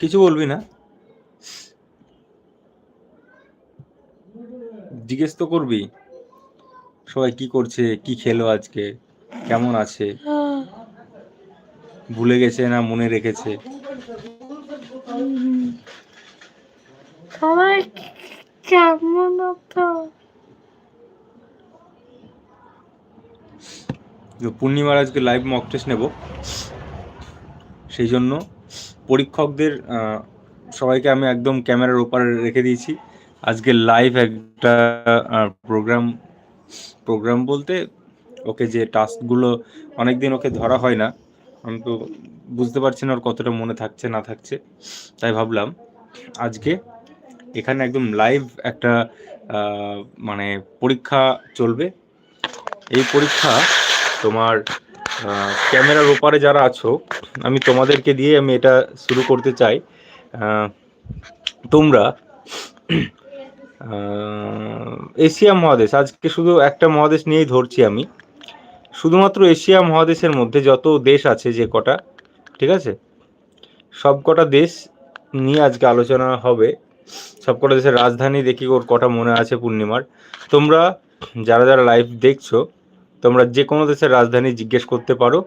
কিছু বলবি না। জিজ্ঞেস তো করবি। সবাই কি করছে, কি খেলো আজকে, কেমন আছে? ভুলে গেছে না মনে রেখেছে? সবাই কেমন তো পূর্ণিমার আজকে লাইভ মক টেস্ট নেব। সেই জন্য পরীক্ষকদের সবাইকে আমি একদম ক্যামেরার ওপারে রেখে দিয়েছি। আজকে লাইভ একটা প্রোগ্রাম প্রোগ্রাম বলতে ওকে যে টাস্কগুলো অনেকদিন ওকে ধরা হয় না, আমি তো বুঝতে পারছি না ওর কতটা মনে থাকছে, না থাকছে, তাই ভাবলাম আজকে এখানে একদম লাইভ একটা মানে পরীক্ষা চলবে। এই পরীক্ষা তোমার ক্যামেরার ওপারে যারা আছো, আমি তোমাদেরকে দিয়ে আমি এটা শুরু করতে চাই। তোমরা এশিয়া মহাদেশ, আজকে শুধু একটা মহাদেশ নিয়েই ধরছি আমি। শুধুমাত্র এশিয়া মহাদেশের মধ্যে যত দেশ আছে যে কটা, ঠিক আছে? সব কটা দেশ নিয়ে আজকে আলোচনা হবে। সব কটা দেশের রাজধানী দেখি ওর কটা মনে আছে পূর্ণিমার। তোমরা যারা যারা লাইভ দেখছ, তোমরা যে কোনো দেশের রাজধানী জিজ্ঞেস করতে পারো,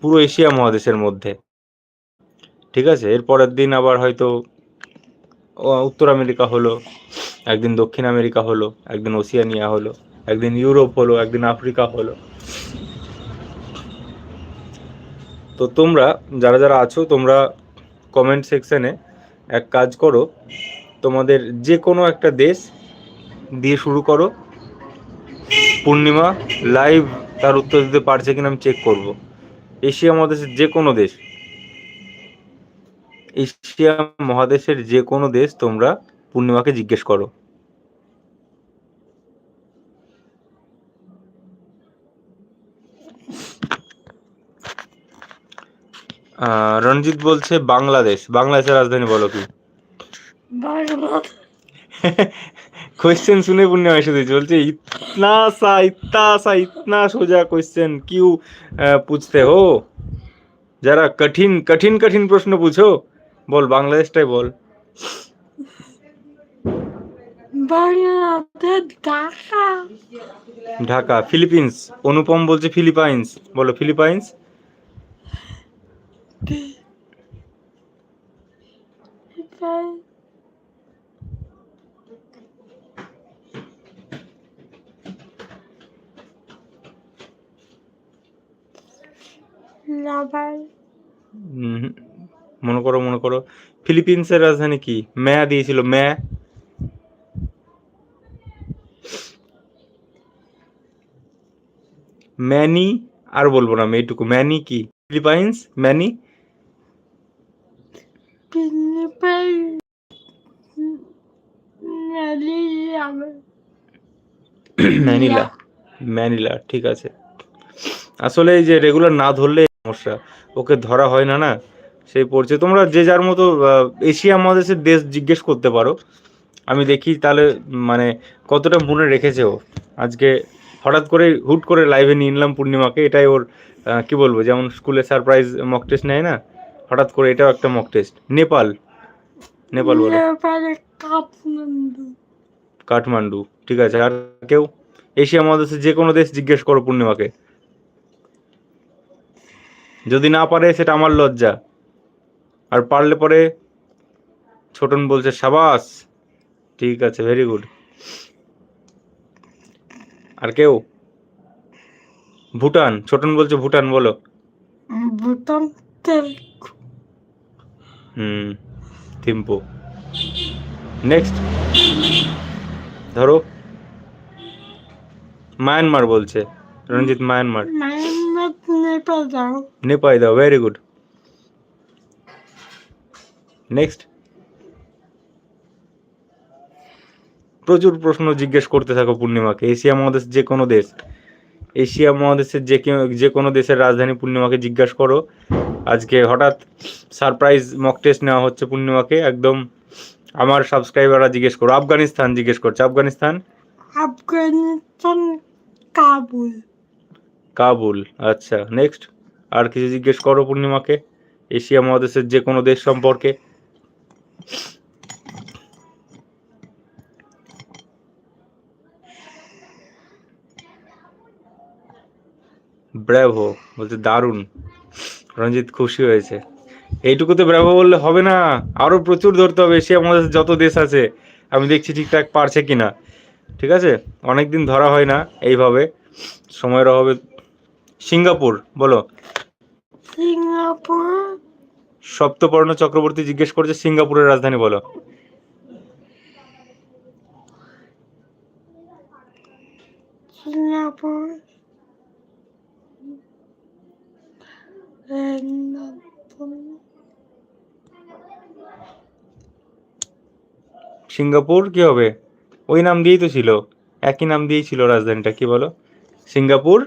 পুরো এশিয়া মহাদেশের মধ্যে। ঠিক আছে? এরপরের দিন আবার হয়তো উত্তর আমেরিকা হলো, একদিন দক্ষিণ আমেরিকা হলো, একদিন ওসিয়ানিয়া হলো, একদিন ইউরোপ হলো, একদিন আফ্রিকা হলো। তো তোমরা, যারা যারা আছো, তোমরা কমেন্ট সেকশনে এক কাজ করো, তোমাদের যে কোনো একটা দেশ দিয়ে শুরু করো। পূর্ণিমা লাইভ তার উত্তর দিতে পারছে কিনা আমি চেক করব। এশিয়া মহাদেশের যে কোনো দেশ। এশিয়া মহাদেশের যে কোনো দেশ তোমরা পূর্ণিমাকে জিজ্ঞেস করো। রঞ্জিত বলছে বাংলাদেশ। বাংলাদেশের রাজধানী বলো কি? কোয়েশ্চেন শুনে পুণ্য এসে চলছে ইতনা সা ইতনা সা ইতনা সোজা কোয়েশ্চেন কিউ পুছতে হো? যারা কঠিন কঠিন কঠিন প্রশ্ন পুছো বল বাংলাদেশটাই বল। ঢাকা ফিলিপিন্স। অনুপম বলছে ফিলিপাইন্স। বলো ফিলিপাইন্স? হুম, মনে করো মনে করো। ফিলিপিন্সের রাজধানী কি? ম্যা দিয়েছিল ম্যা ম্যানি আর বলব না আমি এইটুকু। ম্যানি কি? ফিলিপাইন্স? ম্যানি? ম্যানিলা। ম্যানিলা, ঠিক আছে। আসলে এই যে রেগুলার না ধরলে সমস্যা, ওকে ধরা হয় না না? সেই পড়ছে। তোমরা যে যার মতো এশিয়া মহাদেশের দেশ জিজ্ঞেস করতে পারো। আমি দেখি তাহলে মানে কতটা মনে রেখেছে ও। আজকে হঠাৎ করে হুট করে লাইভে নিয়ে নিলাম পূর্ণিমাকে। এটাই ওর কি বলব, যেমন স্কুলে সারপ্রাইজ মক টেস্ট নেয় না? হঠাৎ করে এটাও একটা মক টেস্ট নেপাল। নেপাল বলো। কাঠমান্ডু। ঠিক আছে আর কেউ? এশিয়া মহাদেশের যে কোনো দেশ জিজ্ঞেস করো পূর্ণিমাকে। যদি না পারে সেটা আমার লজ্জা। আর পারলে পরে ছোটন বলছে সাবাস। ঠিক আছে ভেরি গুড আর কেউ? ভুটান। ছোটন বলছে ভুটান বলো। ভুটান হুম থিম্পু। নেক্সট ধরো। মায়ানমার বলছে। রঞ্জিত মায়ানমার নেপাল দাও ভেরি গুড নেক্সট প্রচুর প্রশ্ন জিজ্ঞেস করতে থাকো পূর্ণিমাকে। এশিয়া মহাদেশ যে কোনো দেশ। এশিয়া মহাদেশের যে কেউ- যে কোনো দেশের রাজধানী পূর্ণিমাকে জিজ্ঞাসা করো। আজকে হঠাৎ সারপ্রাইজ মক টেস্ট নেওয়া হচ্ছে পূর্ণিমাকে একদম আমার সাবস্ক্রাইবাররা জিজ্ঞেস করো আফগানিস্তান জিজ্ঞেস করছে আফগানিস্তান? আফগানিস্তান কাবুল। কাবুল আচ্ছা নেক্সট আর কিছু জিজ্ঞেস করো পূর্ণিমাকে এশিয়া মহাদেশের যে কোনো দেশ সম্পর্কে। ব্র্যাভো বলছে দারুণ। রঞ্জিত খুশি হয়েছে। এইটুকুতে ব্র্যাভো বললে হবে না আরও প্রচুর ধরতে হবে এশিয়া মহাদেশের যত দেশ আছে আমি দেখছি ঠিকঠাক পারছে কিনা। ঠিক আছে? অনেকদিন ধরা হয় না এইভাবে সময়ের অভাবে। সিঙ্গাপুর বলো। সিঙ্গাপুর? সপ্তপর্ণ চক্রবর্তী জিজ্ঞেস করছে সিঙ্গাপুরের রাজধানী বলো। সিঙ্গাপুর? সিঙ্গাপুর কি হবে? ওই নাম দিয়েই তো ছিল। একই নাম দিয়েই ছিল রাজধানীটা কি বলো? সিঙ্গাপুর?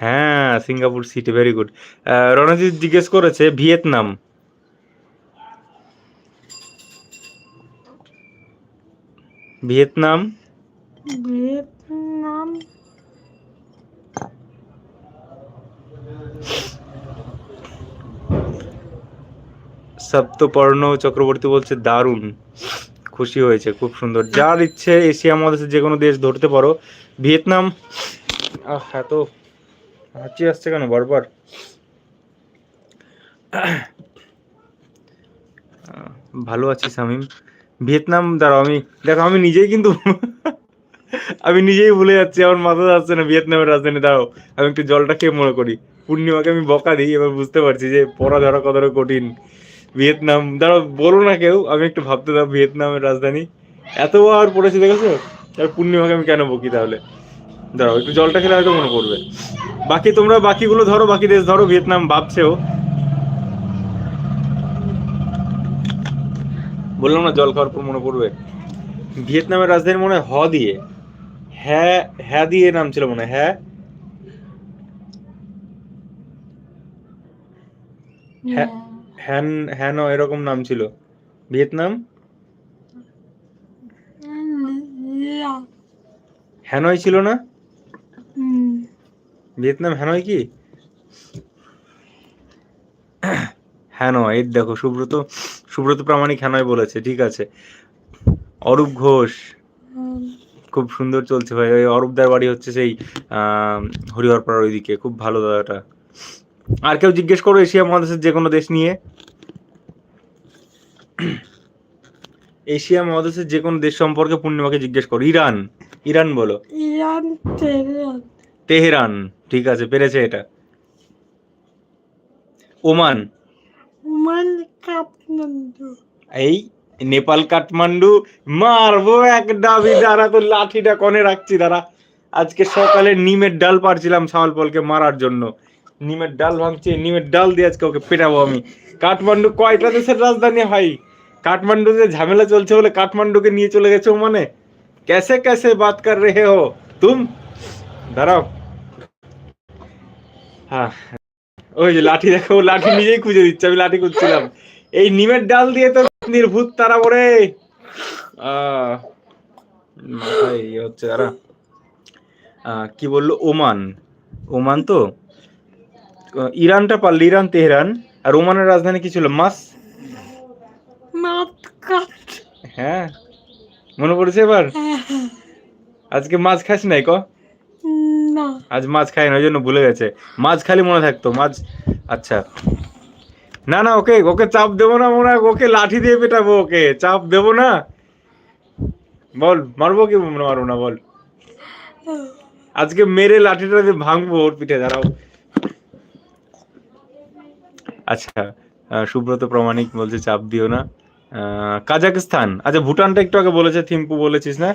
হ্যাঁ Singapore city very good Ranajit জিজ্ঞেস করেছে Vietnam. Vietnam? Vietnam Saptaparna Chakraborty বলছে দারুণ। খুশি হয়েছে, খুব সুন্দর। যার ইচ্ছে এশিয়া মহাদেশের যে কোনো দেশ ধরতে পারো। ভিয়েতনাম এত হাঁচি আসছে কেন বারবার? ভালো আছি শামিম। ভিয়েতনাম, দাঁড়াও আমি, দেখো, আমি নিজেই কিন্তু আমি নিজেই ভুলে যাচ্ছি, আমার মাথা যাচ্ছে না, ভিয়েতনামের রাজধানী, দাঁড়াও। আমি একটু জলটা খেয়ে মনে করি। পূর্ণিমাকে আমি বকা দিই, এবার বুঝতে পারছি যে পড়া ধরা কতটা কঠিন। ভিয়েতনাম। দাঁড়াও বলো না কেউ আমি একটু ভাবতে দাও ভিয়েতনামের রাজধানী। এত এতবার পড়েছি দেখেছ? আর পূর্ণিমাকে আমি কেন বকি তাহলে? দাঁড়াও একটু জলটা খেলে হয়তো মনে পড়বে। বাকি তোমরা বাকিগুলো ধরো বাকি দেশ ধরো ভিয়েতনাম ভাবছেও। বললাম না জল খাওয়ার পর মনে পড়বে? ভিয়েতনামের রাজধানী মনে হয় হ দিয়ে। হ্যাঁ হ্যাঁ দিয়ে নাম ছিল মনে হয় হ্যাঁ? হ্যাঁ। হ্যান হ্যান এরকম নাম ছিল। ভিয়েতনাম? হ্যানয় ছিল না? ভিয়েতনাম হ্যানয় কি? হ্যানয় এই দেখো, সুব্রত সুব্রত প্রামাণিক হ্যানয় বলেছে, ঠিক আছে। অরূপ ঘোষ। খুব সুন্দর চলছে ভাই, ওই অরূপদার বাড়ি হচ্ছে সেই হরিহরপাড়ার ওইদিকে, খুব ভালো দাদাটা। আর কেউ জিজ্ঞেস করো এশিয়া মহাদেশের যে কোনো দেশ নিয়ে। এশিয়া মহাদেশের যে কোনো দেশ সম্পর্কে পূর্ণিমাকে জিজ্ঞেস করো। ইরান ইরান বলো। Iran Tehran. তেহরান ঠিক আছে পেরেছে এটা। ওমান। ওমান কাঠমান্ডু। এই নেপাল কাঠমান্ডু মারবো এক ডাবি দাঁড়া তো লাঠিটা কনে রাখছি দাঁড়া। আজকে সকালে নিমের ডাল পারছিলাম সাওয়ালপলকে মারার জন্য। নিমের ডাল ভাঙছে, নিমের ডাল দিয়ে আজকে ওকে পেটাবো আমি। কাঠমান্ডু কয়টা দেশের রাজধানী হয় কাঠমান্ডুতে ঝামেলা চলছে বলে কাঠমান্ডুকে নিয়ে চলে গেছে মানে? কেসে কেসে বাত কর রেহে হো? তুম? দাঁড়াও। হ্যাঁ। ওই যে লাঠি দেখো, লাঠি নিজেই খুঁজে দিচ্ছে, আমি লাঠি খুঁজছিলাম। এই নিমের ডাল দিয়ে তো নির্ভূত তারা পরে আহ ইয়ে হচ্ছে আহ কি বলল? ওমান। ওমান তো? ইরানটা পারলে ইরান তেহরান আর ওমানের রাজধানী কি ছিল? মাস? হ্যাঁ মনে পড়েছে এবার? আজকে মাছ খাস নাই ক? আজ মাছ খাই না ওই জন্য ভুলে গেছে। মাছ খালি মনে থাকতো মাছ আচ্ছা। না না ওকে ওকে চাপ দেবো না মনে হয় ওকে লাঠি দিয়ে পেটাবো ওকে চাপ দেবো না। বল মারবো কি মারবো না বল। আজকে মেরে লাঠিটা ভাঙবো ওর পিঠে দাঁড়াও। আচ্ছা সুব্রত প্রমাণিক বলছে চাপ দিও না। কাজাকিস্তান। আচ্ছা ভুটানটা একটু আগে বলেছে, থিম্পু বলেছিস না?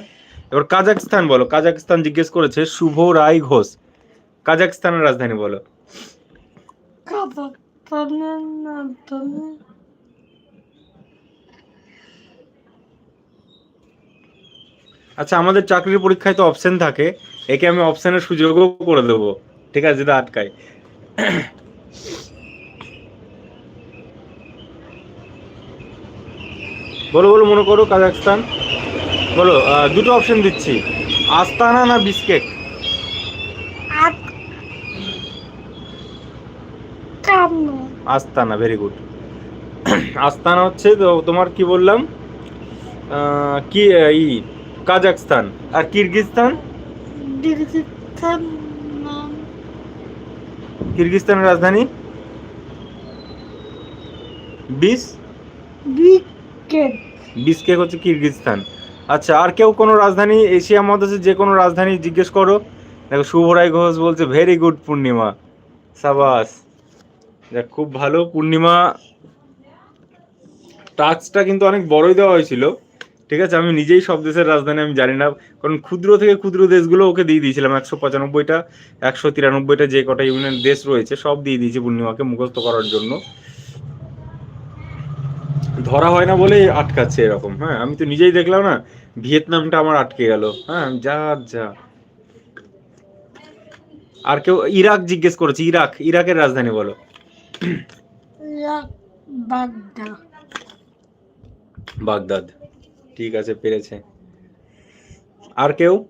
এবার কাজাকিস্তান বলো, কাজাকিস্তান জিজ্ঞেস করেছে, শুভ রায় ঘোষ। কাজাকিস্তানের রাজধানী বলো। আচ্ছা আমাদের চাকরির পরীক্ষায় তো অপশন থাকে, একে আমি অপশনের সুযোগও করে দেবো। ঠিক আছে, যেটা আটকায়। বলো বলো মনে করো কাজাকস্তান বলো দুটো অপশন দিচ্ছি। আস্তানা না বিস্কেক? আস্তানা। ভেরি গুড আস্তানা হচ্ছে তো তোমার কি বললাম? কি ই কাজাকস্তান আর কিরগিজস্তান? কিরগিজস্তানের রাজধানী? বিস বিকেট বিসকেক হচ্ছে কিরগিজস্তান। আচ্ছা আর কেউ কোনো রাজধানী এশিয়া মহাদেশের যে কোনো রাজধানী জিজ্ঞেস করো। দেখো, শুভরাই ঘোষ বলছে ভেরি গুড পূর্ণিমা। সাবাস। দেখ, খুব ভালো, পূর্ণিমা। টাস্কটা কিন্তু অনেক বড়ই দেওয়া হয়েছিল। ঠিক আছে, আমি নিজেই সব দেশের রাজধানী আমি জানি না। কারণ ক্ষুদ্র থেকে ক্ষুদ্র দেশগুলো ওকে দিয়ে দিয়েছিলাম, একশো পঁচানব্বইটা, একশো তিরানব্বইটা যে কটা ইউনিয়ন দেশ রয়েছে, সব দিয়ে দিয়েছি পূর্ণিমাকে মুখস্থ করার জন্য। ধরা হয় না বলেই আটকাচ্ছে এরকম হ্যাঁ? আমি তো নিজেই দেখলাম না ভিয়েতনামটা আমার আটকে গেল হ্যাঁ? যা যা। আর কেউ ইরাক জিজ্ঞেস করেছে ইরাক ইরাকের রাজধানী বলো। বাগদাদ। ঠিক আছে পেরেছে। আর কেউ?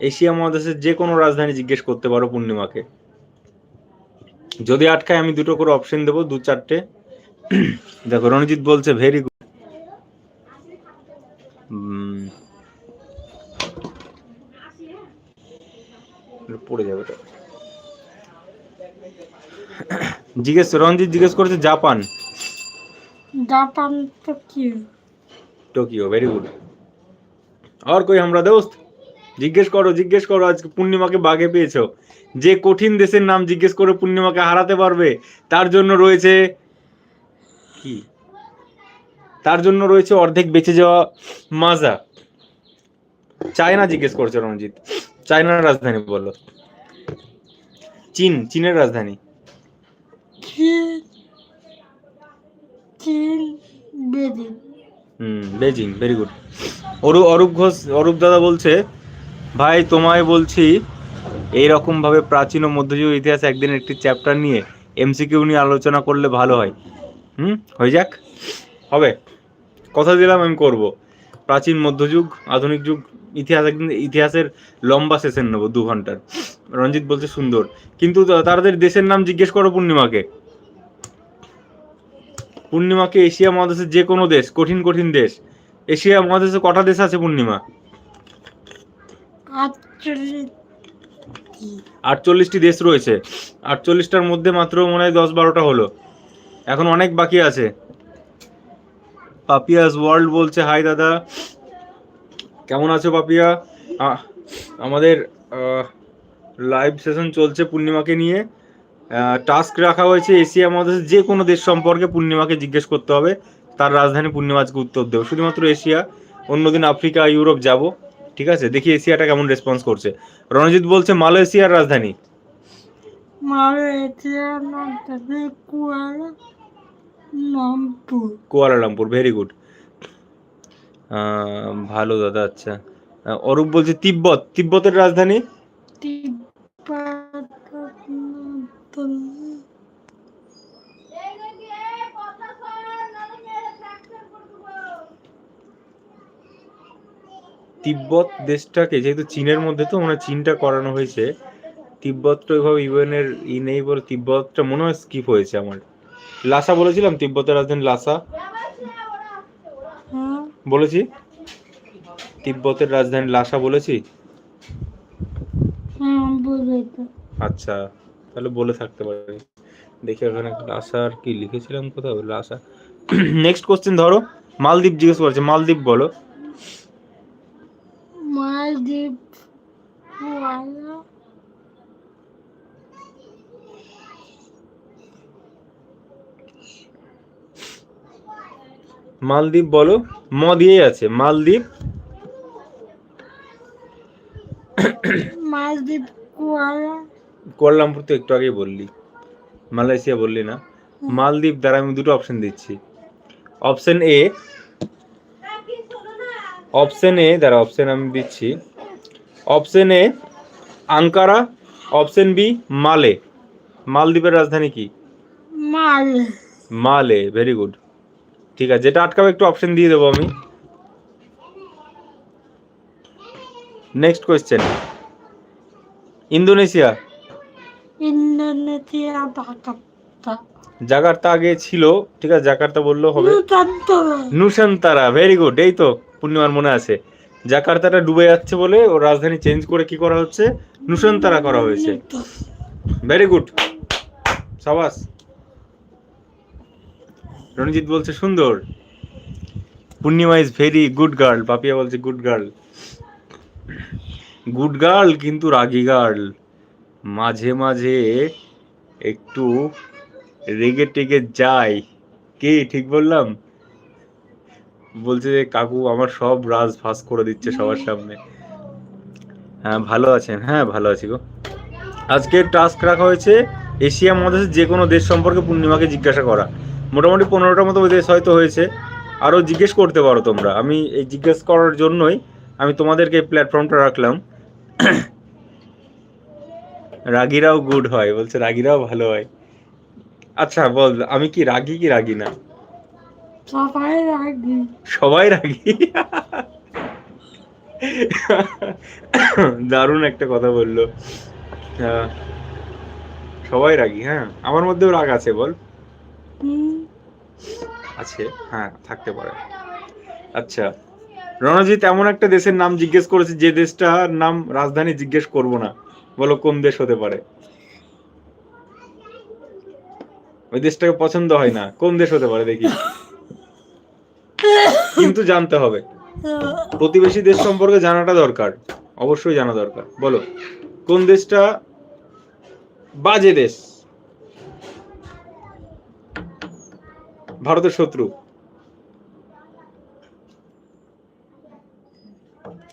এশিয়া মহাদেশের যে কোনো রাজধানী জিজ্ঞেস করতে পারো পূর্ণিমাকে। যদি আটকায় আমি দুটো করে অপশন দেবো দু চারটে দেখো রণজিৎ বলছে ভেরি গুড পড়ে যাবে জিজ্ঞেস রণজিৎ জিজ্ঞেস করেছে Japan Japan Tokyo Tokyo very good আর কই আমরা দোস্ত জিজ্ঞেস করো জিজ্ঞেস করো আজকে পূর্ণিমাকে বাগে পেয়েছ যে কঠিন দেশের নাম জিজ্ঞেস করে পূর্ণিমাকে হারাতে পারবে তার জন্য রয়েছে কি? তার জন্য রয়েছে অর্ধেক বেঁচে যাওয়া মাজা। চায়না জিজ্ঞেস করছে রণজিৎ। চায়নার রাজধানী বলো। চীন চীনের রাজধানী। হুম Beijing very good Arup Arup Ghosh Arup দাদা বলছে ভাই তোমায় বলছি এই রকম ভাবে প্রাচীন ও মধ্যযুগ ইতিহাস একদিন একটি চ্যাপ্টার নিয়ে এমসিকিউ নিয়ে আলোচনা করলে ভালো হয়। হুম? হয়ে যাক। হবে। কথা দিলাম আমি করব। প্রাচীন মধ্যযুগ আধুনিক যুগ ইতিহাস একদিন ইতিহাসের লম্বা সেশন নেব দু ঘণ্টার। রঞ্জিত বলছে সুন্দর। কিন্তু তাদের দেশের নাম জিজ্ঞেস করো পূর্ণিমাকে। পূর্ণিমাকে এশিয়া মহাদেশের যে কোনো দেশ কঠিন কঠিন দেশ। এশিয়া মহাদেশে কটা দেশ আছে পূর্ণিমা? আটচল্লিশটি দেশ রয়েছে। আটচল্লিশটার মধ্যে মাত্র মনে হয় দশ বারোটা হলো। এখন অনেক বাকি আছে। পাপিয়াস ওয়ার্ল্ড বলছে, হাই দাদা, কেমন আছো পাপিয়া? আমাদের লাইভ সেশন চলছে পূর্ণিমাকে নিয়ে। টাস্ক রাখা হয়েছে এশিয়া মহাদেশের যে কোনো দেশ সম্পর্কে পূর্ণিমাকে জিজ্ঞেস করতে হবে। তার রাজধানী পূর্ণিমা আজকে উত্তর দেবে। শুধুমাত্র এশিয়া, অন্যদিন আফ্রিকা, ইউরোপ যাব। ঠিক আছে? দেখি এশিয়াটা কেমন রেসপন্স করছে। রণজিৎ বলছে, মালয়েশিয়ার রাজধানী? মালয়েশিয়া নামটাকে কুয়ালা। কুয়ালালামপুর ভেরি গুড ভালো দাদা আচ্ছা। অরূপ বলছে তিব্বত। তিব্বতের রাজধানী? তিব্বত দেশটাকে, যেহেতু চীনের মধ্যে তো মানে চীনটা করানো হয়েছে তিব্বতটা ওইভাবে ইউএনের ই নেই বলে তিব্বতটা মনে হয় স্কিপ হয়েছে আমার। লাসা বলেছিলাম তিব্বতের রাজধানী লাসা। হ্যাঁ। বলেছি? তিব্বতের রাজধানী লাসা বলেছি? হ্যাঁ আচ্ছা তাহলে বলে থাকতে পারি দেখি ওখানে লাসার কি লিখেছিলাম কোথাও? লাসা। নেক্সট কোশ্চেন ধরো। মালদ্বীপ জিজ্ঞেস করেছে। মালদ্বীপ বলো। মালদ্বীপ কুয়ালা মালদ্বীপ বলো ম দিয়েই আছে মালদ্বীপ। মালদ্বীপ কুয়ালা। কুয়ালালামপুর তো একটু আগেই বললি মালয়েশিয়া বললি না। মালদ্বীপ দ্বারা আমি দুটো অপশন দিচ্ছি। অপশন এ অপশন এ দ্বারা অপশন আমি দিচ্ছি। Option A Ankara option B Male. মালদ্বীপের রাজধানী কি? মাল। মালে ভেরি গুড ঠিক আছে যেটা আটকাবে একটু অপশন দিয়ে দেবো আমি। Next question Indonesia. Indonesia Jakarta. Jakarta আগে ছিল ঠিক আছে জাকার্তা বললেও হবে। নুসান্তারা। ভেরি গুড এই তো পূর্ণিমার মনে আছে। জাকার্তাটা ডুবে যাচ্ছে বলে ওর রাজধানী চেঞ্জ করে কি করা হচ্ছে? নুসান্তারা করা হয়েছে। ভেরি গুড সাবাস। রণজিৎ বলছে, সুন্দর। Purnima is very good girl Papiya বলছে গুড গার্ল গুড গার্ল কিন্তু রাগি গার্ল মাঝে মাঝে একটু রেগে টেগে যায়। কে, ঠিক বললাম? বলছে যে, কাকু, আমার সব রাজ ফাঁস করে দিচ্ছে সবার সামনে। হ্যাঁ ভালো আছেন। হ্যাঁ ভালো আছি গো। আজকে টাস্ক রাখা হয়েছে এশিয়া মহাদেশের যে কোনো দেশ সম্পর্কে পূর্ণিমাকে জিজ্ঞাসা করা। মোটামুটি পনেরোটার মতো দেশ হয়তো হয়েছে। আরও জিজ্ঞেস করতে পারো তোমরা। আমি এই জিজ্ঞেস করার জন্যই আমি তোমাদেরকে এই প্ল্যাটফর্মটা রাখলাম। রাগিরাও গুড হয় বলছে রাগিরাও ভালো হয়। আচ্ছা বল আমি কি রাগি কি রাগি না? সবাই রাগি। সবাই রাগি? দারুণ একটা কথা বলল। সবাই রাগি হ্যাঁ? আমার মধ্যেও রাগ আছে বল। আছে হ্যাঁ থাকতে পারে। আচ্ছা রণজিৎ এমন একটা দেশের নাম জিজ্ঞেস করেছে, যে দেশটার নাম রাজধানী জিজ্ঞেস করব না। বলো, কোন দেশ হতে পারে? ওই দেশটাকে পছন্দ হয় না। কোন দেশ হতে পারে দেখি। কিন্তু জানতে হবে। প্রতিবেশী দেশ সম্পর্কে জানাটা দরকার। অবশ্যই জানা দরকার। বলো, কোন দেশটা বাজে দেশ? ভারতের শত্রু।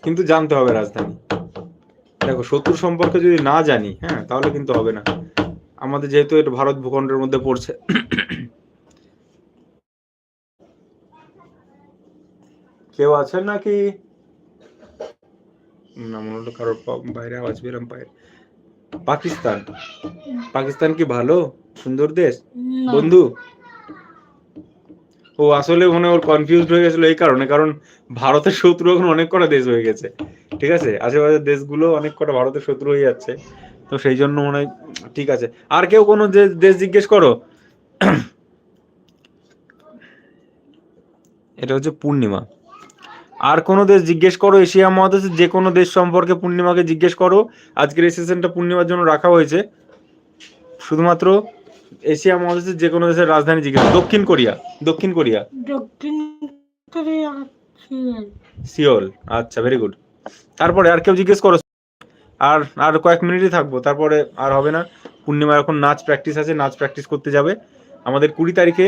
কিন্তু জানতে হবে রাজধানী। দেখো শত্রু সম্পর্কে যদি না জানি হ্যাঁ তাহলে কিন্তু হবে না। আমাদের যেহেতু এটা ভারত ভূখণ্ডের মধ্যে পড়ছে। কেউ আছেন নাকি? না মনে হলো কারোর বাইরে আওয়াজ পেলাম বাইরে পাকিস্তান। পাকিস্তান কি ভালো? সুন্দর দেশ? বন্ধু? ও আসলে মনে ওর কনফিউজড হয়ে গেছিল এই কারণে, কারণ ভারতের শত্রু এখন অনেক কটা দেশ হয়ে গেছে, ঠিক আছে? আশেপাশের দেশগুলো অনেক কটা ভারতের শত্রু হয়ে যাচ্ছে, তো সেই জন্য মনে হয়, ঠিক আছে। আর কেউ কোনো দেশ- জিজ্ঞেস করো, এটা হচ্ছে পূর্ণিমা। আর কোনো দেশ জিজ্ঞেস করো, এশিয়া মহাদেশের যে কোনো দেশ সম্পর্কে পূর্ণিমাকে জিজ্ঞেস করো, আজকের এই সেশনটা পূর্ণিমার জন্য রাখা হয়েছে। শুধুমাত্র এশিয়া মহাদেশের যে কোনো দেশের রাজধানী জিজ্ঞেস দক্ষিণ কোরিয়া। দক্ষিণ কোরিয়া। দক্ষিণ কোরিয়া সিওল। আচ্ছা ভেরি গুড তারপরে আর কেউ জিজ্ঞেস করো? আর আর কয়েক মিনিটই থাকব। তারপরে আর হবে না। পূর্ণিমা এখন নাচ প্র্যাকটিস আছে। নাচ প্র্যাকটিস করতে যাবে। আমাদের কুড়ি তারিখে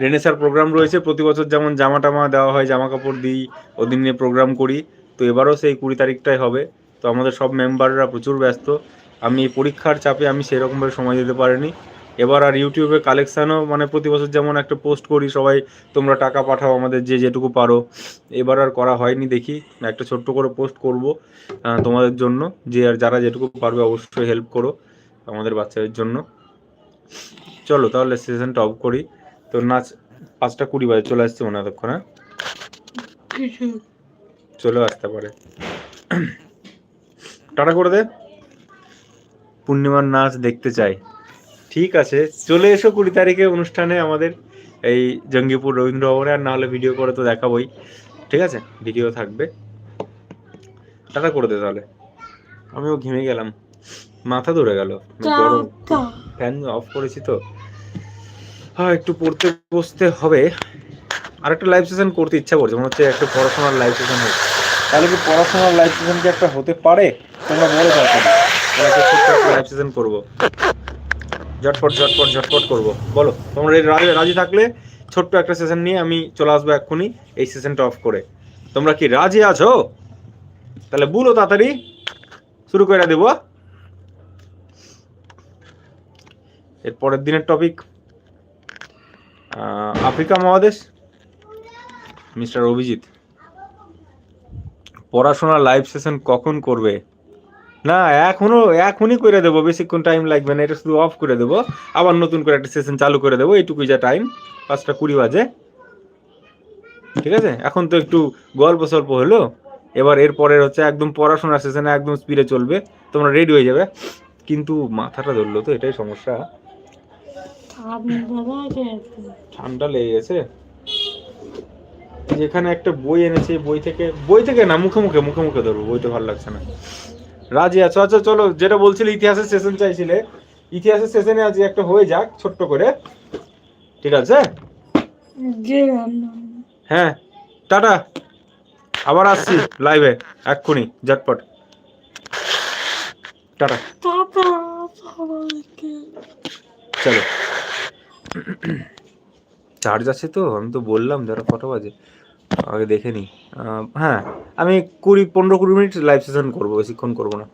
রেনেসার প্রোগ্রাম রয়েছে। প্রতি বছর যেমন জামা টামা দেওয়া হয় জামা কাপড় দিই ওদিন নিয়ে প্রোগ্রাম করি। তো এবারও সেই কুড়ি তারিখটাই হবে। তো আমাদের সব মেম্বাররা প্রচুর ব্যস্ত। আমি পরীক্ষার চাপে আমি সেরকমভাবে সময় দিতে পারিনি। এবার আর ইউটিউবে কালেকশানও মানে প্রতি বছর যেমন একটা পোস্ট করি সবাই তোমরা টাকা পাঠাও আমাদের যে যেটুকু পারো। এবার আর করা হয়নি দেখি একটা ছোট্ট করে পোস্ট করব তোমাদের জন্য। যে আর যারা যেটুকু পারবে অবশ্যই হেল্প করো আমাদের বাচ্চাদের জন্য। চলো তাহলে সেশনটা অফ করি। তো নাচ পাঁচটা কুড়ি বাজে চলে আসছে মনে এতক্ষণ হ্যাঁ? চলেও আসতে পারে। টাটা করে দে। পূর্ণিমার নাচ দেখতে চাই। ঠিক আছে চলে এসো কুড়ি তারিখে অনুষ্ঠানে আমাদের এই জঙ্গিপুর রবীন্দ্র ভবনে আর না হলে ভিডিও করে তো দেখাবোই। ঠিক আছে ভিডিও থাকবে। টাটা করে দে তাহলে। আমিও ঘেমে গেলাম। মাথা ধরে গেল। গরম। ফ্যান অফ করেছি তো। হ্যাঁ একটু পড়তে বসতে হবে। আর একটা লাইভ সেশন করতে ইচ্ছা করছে মনে হচ্ছে একটা পড়াশোনার লাইভ সেশন হোক তাহলে কি পড়াশোনার লাইভ সেশন কি একটা হতে পারে? তোমরা বলো তারপরে লাইভ সেশন করব। ঝটপট ঝটপট ঝটপট করব। বলো, তোমরা রাজি রাজি থাকলে ছোট্ট একটা সেশন নিয়ে আমি চলে আসব এক্ষুনি এই সেশনটা অফ করে। তোমরা কি রাজি আছো? তাহলে বলো তাড়াতাড়ি, শুরু করে দেবো। এর পরের দিনের টপিক আফ্রিকা মহাদেশ, মিস্টার অভিজিৎ। পড়াশোনা লাইভ সেশন কখন করবে? না এখনও এখনই করে দেবো বেশিক্ষণ টাইম লাগবে না এটা শুধু অফ করে দেবো। আবার নতুন করে একটা সেশন চালু করে দেবো এইটুকুই যা টাইম পাঁচটা কুড়ি বাজে। ঠিক আছে? এখন তো একটু গল্প সল্প হলো। এবার এর পরের হচ্ছে একদম পড়াশোনার সেশনে একদম স্পিডে চলবে। তোমরা রেডি হয়ে যাবে। কিন্তু মাথাটা ধরলো তো এটাই সমস্যা। ঠান্ডা লাগে একটু। ঠান্ডা লেগে গেছে। যেখানে একটা বই এনেছি বই থেকে বই থেকে না মুখে মুখে মুখে মুখে ধরবো বইটা ভালো লাগছে না। রাজি আছো? আচ্ছা চলো যেটা বলছিলে ইতিহাসের সেশন চাইছিলে। ইতিহাসের সেশনে আজ একটা হয়ে যাক ছোট্ট করে। ঠিক আছে? হ্যাঁ। টাটা। আবার আসছি লাইভে এক্ষুনি ঝটপট। টাটা। চলো। চার্জ আছে তো? আমি তো বললাম যারা কটা বাজে। আগে দেখে নিই হ্যাঁ আমি কুড়ি, পনেরো কুড়ি মিনিট লাইভ সেশন করব, বেশিক্ষণ করব না।